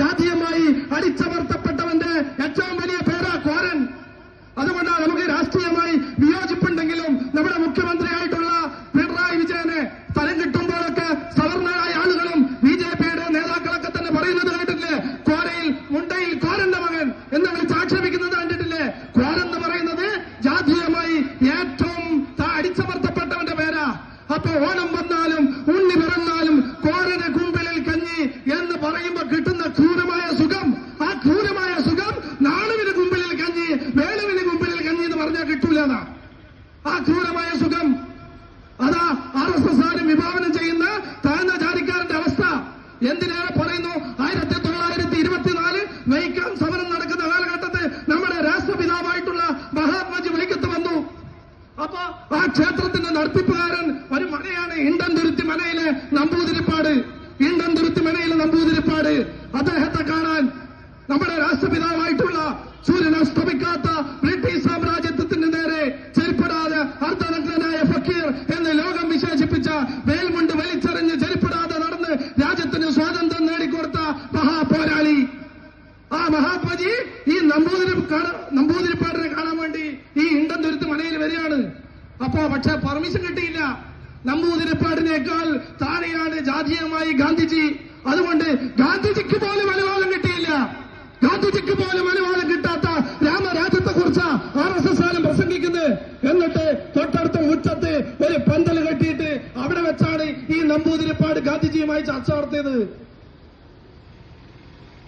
ജാതീയമായി അടിച്ചമർത്തപ്പെട്ടവന്റെ ഏറ്റവും വലിയ പേരാ കോരൻ. അതുകൊണ്ടാണ് നമുക്ക് രാഷ്ട്രീയമായി വിയോജിപ്പുണ്ടെങ്കിലും നമ്മുടെ മുഖ്യമന്ത്രിയായിട്ടുള്ള പിണറായി വിജയനെ സ്ഥലം കിട്ടുമ്പോഴൊക്കെ സവർണരായ ആളുകളും ബി ജെ പിയുടെ നേതാക്കളൊക്കെ തന്നെ പറയുന്നത് കണ്ടിട്ടില്ലേ കോരയിൽ മുണ്ടയിൽ കോരന്റെ മകൻ എന്ന് വിളിച്ച് ആക്ഷേപിക്കുന്നത് കണ്ടിട്ടില്ലേ? കോരെന്ന് പറയുന്നത് ജാതീയമായി ഏറ്റവും അടിച്ചമർത്തപ്പെട്ടവന്റെ പേരാ. അപ്പൊ ഓണം വന്നാലും കിട്ടൂലെന്നാ. ആ ക്രൂരമായ സുഖം. അതാ ആർ എസ് എസ് ആരും വിഭാവനം ചെയ്യുന്ന താഴ്ന്ന ജാതിക്കാരന്റെ അവസ്ഥ. എന്തിനേറെ പറയുന്നു? ആയിരത്തി തൊള്ളായിരത്തി ഇരുപത്തിനാല് വൈക്കം സമരം നടക്കുന്ന കാലഘട്ടത്തിൽ നമ്മുടെ രാഷ്ട്രപിതാവായിട്ടുള്ള മഹാത്മാജി വൈക്കത്ത് വന്നു. അപ്പൊ ആ ക്ഷേത്രത്തിന്റെ നടത്തിപ്പുകാരൻ ഒരു മനയാണ് ഇണ്ടൻ തുരുത്തി മനയിലെ നമ്പൂതിരിപ്പാട്. ഇണ്ടംതുരുത്തി മനയിലെ നമ്പൂതിരിപ്പാട്. അദ്ദേഹത്തെ കാണാൻ നമ്മുടെ രാഷ്ട്രപിതാവായിട്ടുള്ള സൂര്യൻ മഹാത്മജി ഈ നമ്പൂതിരി നമ്പൂതിരിപ്പാടിനെ കാണാൻ വേണ്ടി ഈ ഇണ്ടംതുരുത്ത് മലയിൽ വരികയാണ്. അപ്പോ പക്ഷെ പെർമിഷൻ കിട്ടിയില്ല. നമ്പൂതിരിപ്പാടിനേക്കാൾ താഴെയാണ് ജാതീയമായി ഗാന്ധിജി. അതുകൊണ്ട് ഗാന്ധിജിക്ക് പോലും അനുവാദം കിട്ടിയില്ല. ഗാന്ധിജിക്ക് പോലും അനുവാദം കിട്ടാത്ത രാമരാജ്യത്തെ കുറിച്ച് ആർ എസ് എസ് ആലും പ്രസംഗിക്കുന്നത് എന്നിട്ട് തൊട്ടടുത്ത ഉച്ചത്ത് ഒരു പന്തൽ കെട്ടിയിട്ട് അവിടെ വെച്ചാണ് ഈ നമ്പൂതിരിപ്പാട് ഗാന്ധിജിയുമായി ചർച്ച നടത്തിയത്.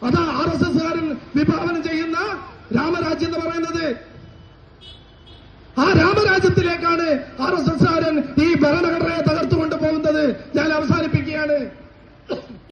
അതാ ആർ എസ് എസ് രാമരാജ്യം എന്ന് പറയുന്നത്. ആ രാമരാജ്യത്തിലേക്കാണ് ആർ എസ് എസ് കാരൻ ഈ